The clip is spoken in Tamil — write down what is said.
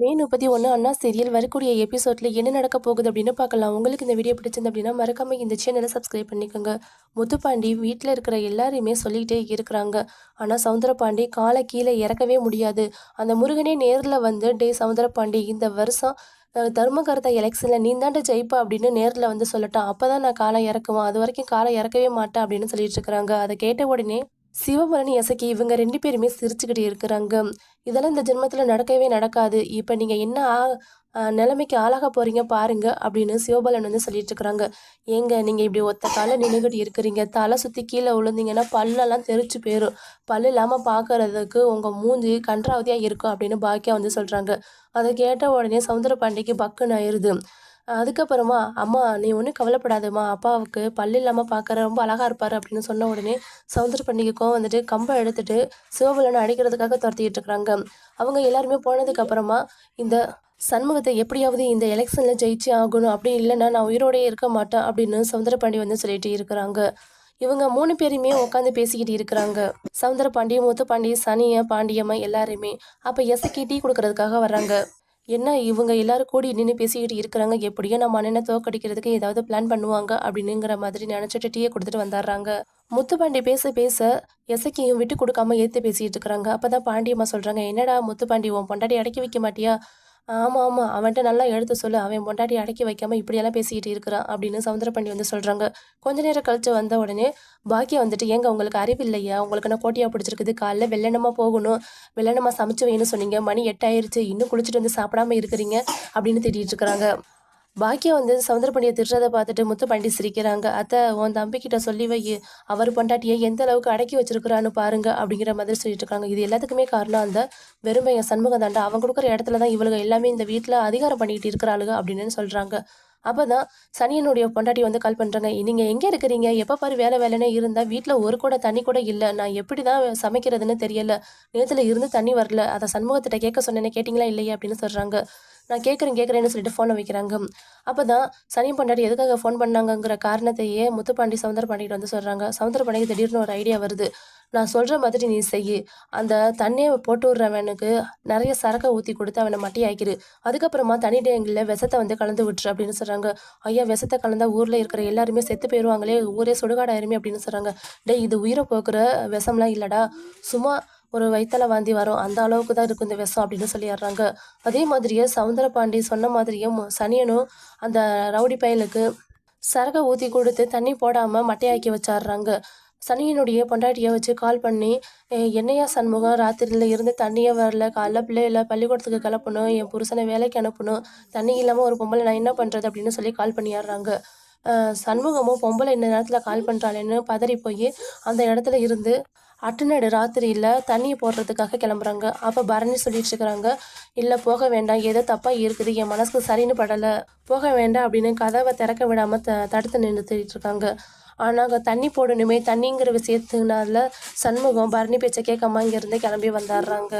மே முப்பத்தி ஒன்று அண்ணா சீரியல் வரக்கூடிய எபிசோட்ல என்ன நடக்க போகுது அப்படின்னு பார்க்கலாம். உங்களுக்கு இந்த வீடியோ பிடிச்சிருந்து அப்படின்னா மறக்காம இந்த சேனலை சப்ஸ்கிரைப் பண்ணிக்கோங்க. முத்துப்பாண்டி வீட்டில் இருக்கிற எல்லாரையுமே சொல்லிக்கிட்டே இருக்கிறாங்க. ஆனால் சவுந்தரபாண்டி காலை கீழே இறக்கவே முடியாது. அந்த முருகனே நேரில் வந்து டே சவுந்தரபாண்டி இந்த வருஷம் தர்மகர்த்தா எலெக்ஷனில் நீ தாண்ட ஜெயிப்பா அப்படின்னு நேரில் வந்து சொல்லட்டான். அப்போ தான் நான் காலை இறக்குவேன். அது வரைக்கும் காலை இறக்கவே மாட்டேன் அப்படின்னு சொல்லிட்டு இருக்கிறாங்க. அதை கேட்ட உடனே சிவபுரணி இசைக்கு இவங்க ரெண்டு பேருமே சிரிச்சுக்கிட்டு இருக்கிறாங்க. இதெல்லாம் இந்த ஜென்மத்தில் நடக்கவே நடக்காது. இப்போ நீங்கள் என்ன ஆ- நிலைமைக்கு ஆளாக போகிறீங்க பாருங்க அப்படின்னு சிவபாலன் வந்து சொல்லிட்டு இருக்கிறாங்க. ஏங்க நீங்கள் இப்படி ஒத்த கால நின்றுக்கிட்டு இருக்கிறீங்க. தலை சுற்றி கீழே விழுந்தீங்கன்னா பல்லெல்லாம் தெரிச்சு போயிடும் பல்லு இல்லாமல் பார்க்கறதுக்கு உங்கள் மூஞ்சி கன்றாவதியாக இருக்கும் அப்படின்னு பாக்கியா வந்து சொல்கிறாங்க அதை கேட்ட உடனே சவுந்தர பாண்டிக்கு பக்குன்னு ஆயிடுது அதுக்கப்புறமா அம்மா நீ ஒன்றும் கவலைப்படாதம்மா. அப்பாவுக்கு பல்லு இல்லாமல் பார்க்குற ரொம்ப அழகாக இருப்பார் அப்படின்னு சொன்ன உடனே சவுந்தர பண்டிகைக்கும் வந்துட்டு கம்பை எடுத்துட்டு சிவபலனை அடிக்கிறதுக்காக துரத்திக்கிட்டு இருக்கிறாங்க. அவங்க எல்லாருமே போனதுக்கப்புறமா இந்த சண்முகத்தை எப்படியாவது இந்த எலெக்ஷனில் ஜெயிச்சு ஆகணும். அப்படி இல்லைன்னா நான் உயிரோடயே இருக்க மாட்டேன் அப்படின்னு சவுந்தரபாண்டி வந்து சொல்லிட்டு இருக்கிறாங்க. இவங்க மூணு பேருமே உட்காந்து பேசிக்கிட்டு இருக்கிறாங்க. சவுந்தரபாண்டி முத்துப்பாண்டி சனிய பாண்டியம்மா எல்லாருமே அப்போ எசக்கி டீ கொடுக்கறதுக்காக வர்றாங்க. என்ன இவங்க எல்லாரும் கூடி நின்று பேசிக்கிட்டு இருக்கிறாங்க எப்படியோ நம்ம அண்ணனை தோக்கடிக்கிறதுக்கு ஏதாவது பிளான் பண்ணுவாங்க அப்படின்னுங்கிற மாதிரி நினச்சிட்டு டீயை கொடுத்துட்டு வந்துடுறாங்க முத்துப்பாண்டி பேச பேச எசக்கியும் விட்டு கொடுக்காம ஏற்று பேசிகிட்டு இருக்கிறாங்க. அப்போ தான் பாண்டியம்மா சொல்கிறாங்க என்னடா முத்துப்பாண்டி உன் பொண்டாட்டி அடக்கி வைக்க மாட்டியா? ஆமாம் ஆமாம் அவன்கிட்ட நல்லா எடுத்து சொல்லு. அவன் பொண்டாட்டி அடக்கி வைக்காமல் இப்படியெல்லாம் பேசிக்கிட்டு இருக்கிறான் அப்படின்னு சவுந்தரப்பண்டி வந்து சொல்கிறாங்க கொஞ்ச நேரம் கழிச்சு வந்த உடனே பாக்கியா வந்துட்டு ஏங்க உங்களுக்கு அறிவு இல்லையா? உங்களுக்கு நான் கோட்டியாக பிடிச்சிருக்குது? காலைல வெள்ளனமாக போகணும். வெள்ளனமா சமைச்சு வேணும்னு சொன்னீங்க. மணி எட்டாயிருச்சு. இன்னும் குளிச்சுட்டு வந்து சாப்பிடாம இருக்கிறீங்க. அப்படின்னு திட்டிகிட்டு இருக்கிறாங்க. பாக்கியா வந்து சவுந்தரபாண்டியை திட்டுறதை பார்த்துட்டு முத்துப்பாண்டி சிரிக்கிறாங்க. அத்தை உன் தம்பிக்கிட்ட சொல்லி வை. அவர் பொண்டாட்டியை எந்த அளவுக்கு அடக்கி வச்சிருக்கிறான்னு பாருங்க அப்படிங்கிற மாதிரி சொல்லிட்டு இருக்காங்க. இது எல்லாத்துக்குமே காரணம் அந்த வெறும் என் சண்முகம் தாண்டா. அவன் கொடுக்குற இடத்துல தான் இவளுங்க எல்லாமே இந்த வீட்டில் அதிகாரம் பண்ணிக்கிட்டு இருக்கிறாளுங்க அப்படின்னு சொல்கிறாங்க அப்போ தான் சனியனுடைய பொண்டாட்டி வந்து கால் பண்ணுறாங்க நீங்கள் எங்கே இருக்கிறீங்க? எப்போ பாரு வேலை வேலைன்னு இருந்தால் வீட்டில் ஒரு கூட தண்ணி கூட இல்லை. நான் எப்படி தான் சமைக்கிறதுன்னு தெரியல. நேரத்தில் இருந்து தண்ணி வரல. அதை சண்முகத்திட்ட கேட்க சொன்னேன்னு கேட்டிங்களா இல்லையா? அப்படின்னு சொல்கிறாங்க நான் கேட்குறேன் கேட்குறேன்னு சொல்லிட்டு ஃபோனை வைக்கிறாங்க. அப்போ தான் சனி பொண்டாட்டி எதுக்காக ஃபோன் பண்ணாங்கங்கிற காரணத்தையே முத்துப்பாண்டி சவுந்தர பாண்டிகிட்ட வந்து சொல்கிறாங்க சவுந்தர பாண்டிக்கு திடீர்னு ஒரு ஐடியா வருது. நான் சொல்கிற மாதிரி நீ செய் அந்த தண்ணியை போட்டு விடுறவனுக்கு நிறைய சரக்கை ஊற்றி கொடுத்து அவனை மட்டி ஆக்கிடு அதுக்கப்புறமா தனி டேங்கில் விஷத்தை வந்து கலந்து விட்டுரு அப்படின்னு சொல்கிறாங்க ஐயா விஷத்தை கலந்தா ஊரில் இருக்கிற எல்லாருமே செத்து போயிடுவாங்களே ஊரே சுடுகாடாயிருமே அப்படின்னு சொல்கிறாங்க டே இது உயிரை போக்குற விஷம்லாம் இல்லைடா. சும்மா ஒரு வயித்தல வாந்தி வரும். அந்த அளவுக்கு தான் இருக்கும் இந்த விஷம் அப்படின்னு சொல்லிடுறாங்க அதே மாதிரியே சவுந்தரபாண்டி சொன்ன மாதிரியும் சனியனும் அந்த ரவுடி பயலுக்கு சரகை ஊற்றி கொடுத்து தண்ணி போடாமல் மட்டையாக்கி வச்சாடுறாங்க. சனியனுடைய பொண்டாட்டியை வச்சு கால் பண்ணி என்னையா சண்முகம்? ராத்திரியில் இருந்து தண்ணியே வரல. காலைல பிள்ளையில பள்ளிக்கூடத்துக்கு கிளப்பணும். என் புருஷனை வேலைக்கு அனுப்பணும். தண்ணி இல்லாமல் ஒரு பொம்பளை நான் என்ன பண்ணுறது அப்படின்னு சொல்லி கால் பண்ணிடுறாங்க சண்முகமும் பொம்பளை இந்த நேரத்தில் கால் பண்ணுறாளேன்னு பதறி போய் அந்த இடத்துல இருந்து அட்டுநாடு ராத்திரியில் தண்ணி போடுறதுக்காக கிளம்புறாங்க. அப்போ பரணி சொல்லிட்டு இருக்கிறாங்க இல்லை போக வேண்டாம். ஏதோ தப்பாக இருக்குது. என் மனசுக்கு சரின்னு படலை. போக வேண்டாம் அப்படின்னு கதவை திறக்க விடாமல் த தடுத்து நின்றுட்டு இருக்காங்க. ஆனால் அங்கே தண்ணி போடணுமே தண்ணிங்கிற விஷயத்தினால சண்முகம் பரணி பேச்சை கேட்காம இங்கேருந்து கிளம்பி வந்துடுறாங்க